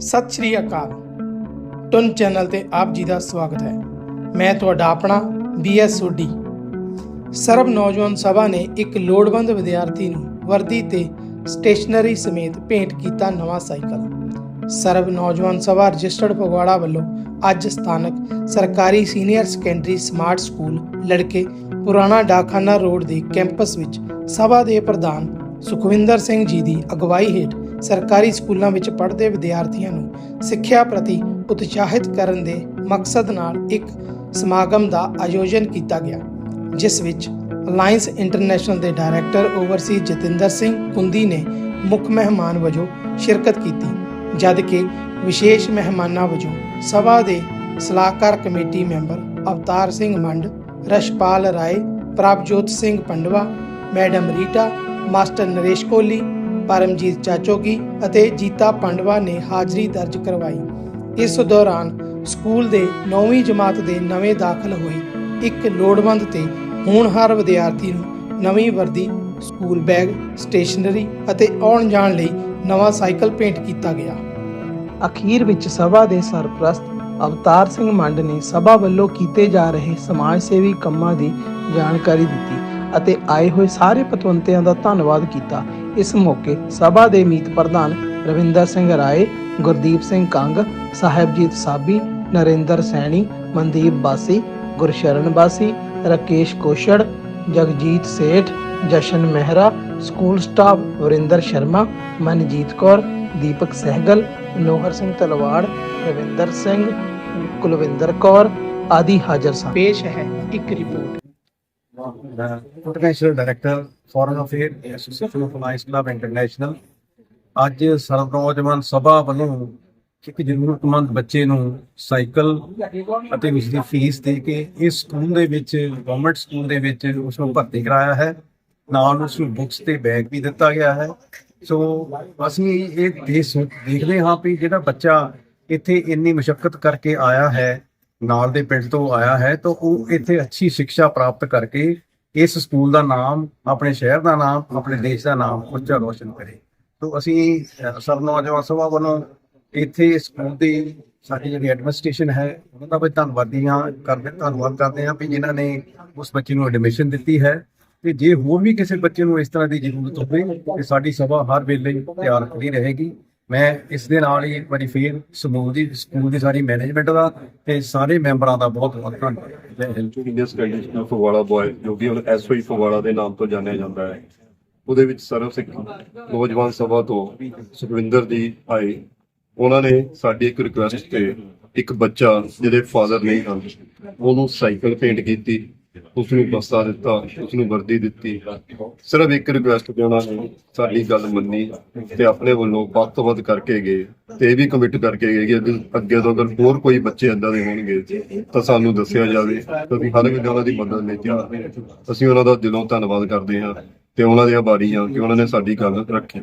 ਸਤਿ ਸ਼੍ਰੀ ਅਕਾਲ। ਟੁਨ ਚੈਨਲ ਤੇ ਆਪ ਜੀ ਦਾ ਸਵਾਗਤ ਹੈ। ਮੈਂ ਤੁਹਾਡਾ ਆਪਣਾ ਬੀਐਸ ਸੋਢੀ। ਸਰਬ ਨੌਜਵਾਨ ਸਭਾ ਨੇ ਇੱਕ ਲੋੜਵੰਦ ਵਿਦਿਆਰਥੀ ਨੂੰ ਵਰਦੀ ਤੇ ਸਟੇਸ਼ਨਰੀ ਸਮੇਤ ਭੇਂਟ ਕੀਤਾ ਨਵਾਂ ਸਾਈਕਲ। ਸਰਬ ਨੌਜਵਾਨ ਸਭਾ ਰਜਿਸਟਰਡ ਫਗਵਾੜਾ ਵੱਲੋਂ ਅੱਜ ਸਥਾਨਕ ਸਰਕਾਰੀ ਸੀਨੀਅਰ ਸੈਕੰਡਰੀ ਸਮਾਰਟ ਸਕੂਲ ਲੜਕੇ ਪੁਰਾਣਾ ਡਾਕਖਾਨਾ ਰੋਡ ਦੇ ਕੈਂਪਸ ਵਿੱਚ ਸਭਾ ਦੇ ਪ੍ਰਧਾਨ ਸੁਖਵਿੰਦਰ ਸਿੰਘ ਜੀ ਦੀ ਅਗਵਾਈ ਹੇਠ ਸਰਕਾਰੀ ਸਕੂਲਾਂ ਵਿੱਚ ਪੜ੍ਹਦੇ ਵਿਦਿਆਰਥੀਆਂ ਨੂੰ ਸਿੱਖਿਆ ਪ੍ਰਤੀ ਉਤਸ਼ਾਹਿਤ ਕਰਨ ਦੇ ਮਕਸਦ ਨਾਲ ਇੱਕ ਸਮਾਗਮ ਦਾ ਆਯੋਜਨ ਕੀਤਾ ਗਿਆ, ਜਿਸ ਵਿੱਚ ਅਲਾਈਅੰਸ ਇੰਟਰਨੈਸ਼ਨਲ ਦੇ ਡਾਇਰੈਕਟਰ ਓਵਰਸੀ ਜਤਿੰਦਰ ਸਿੰਘ ਕੁੰਦੀ ਨੇ ਮੁੱਖ ਮਹਿਮਾਨ ਵਜੋਂ ਸ਼ਿਰਕਤ ਕੀਤੀ, ਜਦ ਕਿ ਵਿਸ਼ੇਸ਼ ਮਹਿਮਾਨਾਂ ਵਜੋਂ ਸਭਾ ਦੇ ਸਲਾਹਕਾਰ committee member Avtar Singh Mand, Rashpal Rai, Prabhjot Singh Pandwa, madam Rita, master Naresh Kohli Paramjit Chachogi ਅਤੇ ਜੀਤਾ ਪੰਡਵਾ ਨੇ ਹਾਜ਼ਰੀ ਦਰਜ ਕਰਵਾਈ। ਇਸ ਦੌਰਾਨ ਸਕੂਲ ਦੇ 9ਵੀਂ ਜਮਾਤ ਦੇ ਨਵੇਂ ਦਾਖਲ ਹੋਏ ਇੱਕ ਲੋੜਵੰਦ ਤੇ ਹੋਣਹਾਰ ਵਿਦਿਆਰਥੀ ਨੂੰ ਨਵੀਂ ਵਰਦੀ, ਸਕੂਲ ਬੈਗ, ਸਟੇਸ਼ਨਰੀ ਅਤੇ ਆਉਣ ਜਾਣ ਲਈ ਨਵਾਂ ਸਾਈਕਲ ਭੇਂਟ ਕੀਤਾ ਗਿਆ। ਅਖੀਰ ਵਿੱਚ ਸਭਾ ਦੇ ਸਰਪ੍ਰਸਤ ਅਵਤਾਰ ਸਿੰਘ ਮੰਡ ਨੇ ਸਭਾ ਵੱਲੋਂ ਕੀਤੇ ਜਾ ਰਹੇ ਸਮਾਜ ਸੇਵੀ ਕੰਮਾਂ ਦੀ ਜਾਣਕਾਰੀ ਦਿੱਤੀ ਅਤੇ ਆਏ ਹੋਏ ਸਾਰੇ ਪਤਵੰਤਿਆਂ ਦਾ ਧੰਨਵਾਦ ਕੀਤਾ। ਇਸ ਮੌਕੇ ਸਭਾ ਦੇ ਮੀਤ ਪ੍ਰਧਾਨ ਰਵਿੰਦਰ ਸਿੰਘ ਰਾਏ, ਗੁਰਦੀਪ ਸਿੰਘ ਕੰਗ, ਸਾਹਿਬਜੀਤ ਸਾਬੀ, ਨਰਿੰਦਰ ਸੈਣੀ, ਮਨਦੀਪ ਬਾਸੀ, ਗੁਰਸ਼ਰਨ ਬਾਸੀ, ਰਕੇਸ਼ ਕੋਸ਼ੜ, ਜਗਜੀਤ ਸੇਠ, ਜਸ਼ਨ ਮਹਿਰਾ, ਸਕੂਲ ਸਟਾਫ ਵਰਿੰਦਰ ਸ਼ਰਮਾ, ਮਨਜੀਤ ਕੌਰ, ਦੀਪਕ ਸਹਿਗਲ ਨੋਹਰ ਸਿੰਘ ਤਲਵਾੜ, ਰਵਿੰਦਰ ਸਿੰਘ, ਕੁਲਵਿੰਦਰ ਕੌਰ ਆਦਿ ਹਾਜ਼ਰ ਸਨ। ਪੇਸ਼ ਹੈ ਇੱਕ report. International director foreign affair association of lions club international ਅੱਜ ਸਰਬ ਸਭਾ ਵੱਲੋਂ ਇੱਕ ਜ਼ਰੂਰਤਮੰਦ ਬੱਚੇ ਨੂੰ ਸਾਈਕਲ ਅਤੇ ਉਸ ਦੀ ਫੀਸ ਦੇ ਕੇ ਇਸ ਸਕੂਲ ਦੇ ਵਿੱਚ ਗਵਰਨਮੈਂਟ ਸਕੂਲ ਦੇ ਵਿੱਚ ਉਸ ਨੂੰ ਭਰਤੀ ਕਰਾਇਆ ਹੈ। ਨਾਲ ਉਸ ਨੂੰ ਬੁੱਕਸ ਤੇ ਬੈਗ ਵੀ ਦਿੱਤਾ ਗਿਆ ਹੈ। ਸੋ ਅਸੀਂ ਇਹ ਦੇਖਦੇ ਹਾਂ ਵੀ ਜਿਹੜਾ ਬੱਚਾ ਇੱਥੇ ਇੰਨੀ ਮੁਸ਼ਕਲ ਕਰਕੇ ਆਇਆ ਹੈ, ਨਾਲ ਦੇ ਪਿੰਡ ਤੋਂ ਆਇਆ ਹੈ, ਤਾਂ ਉਹ ਇੱਥੇ ਅੱਛੀ ਸਿੱਖਿਆ ਪ੍ਰਾਪਤ ਕਰਕੇ ਇਸ ਸਕੂਲ ਦਾ ਨਾਮ, ਆਪਣੇ ਸ਼ਹਿਰ ਦਾ ਨਾਮ, ਆਪਣੇ ਦੇਸ਼ ਦਾ ਨਾਮ ਉੱਚਾ ਰੋਸ਼ਨ ਕਰੇ। ਤੋਂ ਅਸੀਂ ਸਰ ਨੌਜਵਾਨ ਸਭਾ ਵੱਲੋਂ ਇੱਥੇ ਸਕੂਲ ਦੀ ਸਾਡੀ ਜਿਹੜੀ ਐਡਮਿਨਿਸਟ੍ਰੇਸ਼ਨ ਹੈ, ਉਹਨਾਂ ਦਾ ਵੀ ਧੰਨਵਾਦੀ ਹਾਂ, ਕਰਦੇ ਧੰਨਵਾਦ ਕਰਦੇ ਹਾਂ ਵੀ ਜਿਨ੍ਹਾਂ ਨੇ ਉਸ ਬੱਚੇ ਨੂੰ ਐਡਮਿਸ਼ਨ ਦਿੱਤੀ ਹੈ। ਤੇ ਜੇ ਹੋਰ ਵੀ ਕਿਸੇ ਬੱਚੇ ਨੂੰ ਇਸ ਤਰ੍ਹਾਂ ਦੀ ਜ਼ਰੂਰਤ ਹੋਵੇ, ਤੇ ਸਾਡੀ ਸਭਾ ਹਰ ਵੇਲੇ ਤਿਆਰ ਖੜੀ ਰਹੇਗੀ। ਮੈਂ ਇਸ ਦੇ ਨਾਲ ਹੀ ਇੱਕ ਵਾਰੀ ਫੇਰ ਸਮੂਹ ਦੀ, ਸਕੂਲ ਦੀ ਸਾਰੀ ਮੈਨੇਜਮੈਂਟ ਦਾ ਤੇ ਸਾਰੇ ਮੈਂਬਰਾਂ ਦਾ ਬਹੁਤ ਬਹੁਤ ਧੰਨਵਾਦ। ਜੈ ਹਿੰਦ ਫਗਵਾੜਾ ਬॉय ਜੋ ਕਿ ਐਸਓਈ ਫਗਵਾੜਾ ਦੇ ਨਾਮ ਤੋਂ ਜਾਣਿਆ ਜਾਂਦਾ ਹੈ। ਉਹਦੇ ਵਿੱਚ ਸਰਵ ਸਿੱਖ ਨੌਜਵਾਨ ਸਭਾ ਤੋਂ ਸੁਖਵਿੰਦਰ ਜੀ ਆਏ। ਉਹਨਾਂ ਨੇ ਸਾਡੀ ਇੱਕ ਰਿਕੁਐਸਟ ਤੇ ਇੱਕ ਬੱਚਾ, ਜਿਹਦੇ ਫਾਦਰ ਨਹੀਂ ਹਨ, ਉਹਨੂੰ ਸਾਈਕਲ ਪੇਂਟ ਕੀਤੀ। ਉਸ ਨੂੰ ਬਸਤਾ ਦਿੱਤਾ ਉਸ ਨੂੰ ਵਰਦੀ ਦਿੱਤੀ। ਸਿਰਫ ਇੱਕ ਰਿਕੁਐਸਟ ਤੇ ਉਹਨਾਂ ਨੇ ਸਾਡੀ ਗੱਲ ਮੰਨੀ ਤੇ ਆਪਣੇ ਵੱਲੋਂ ਵੱਧ ਤੋਂ ਵੱਧ ਕਰਕੇ ਗਏ ਤੇ ਇਹ ਵੀ ਕਮਿਟ ਕਰਕੇ ਗਏ ਕਿ ਅੱਗੇ- ਤੋਂ ਅਗਰ ਹੋਰ ਕੋਈ ਬੱਚੇ ਏਦਾਂ ਦੇ ਹੋਣਗੇ, ਤਾਂ ਸਾਨੂੰ ਦੱਸਿਆ ਜਾਵੇ ਕਿਉਂਕਿ ਹਰ ਇੱਕ ਉਹਨਾਂ ਦੀ ਮਦਦ ਲਈ ਤਿਆਰ ਅਸੀਂ ਉਹਨਾਂ ਦਾ ਦਿਲੋਂ ਧੰਨਵਾਦ ਕਰਦੇ ਹਾਂ ਤੇ ਉਹਨਾਂ ਦੇ ਆਭਾਰੀ ਹਾਂ ਕਿ ਉਹਨਾਂ ਨੇ ਸਾਡੀ ਗੱਲ ਰੱਖੀ।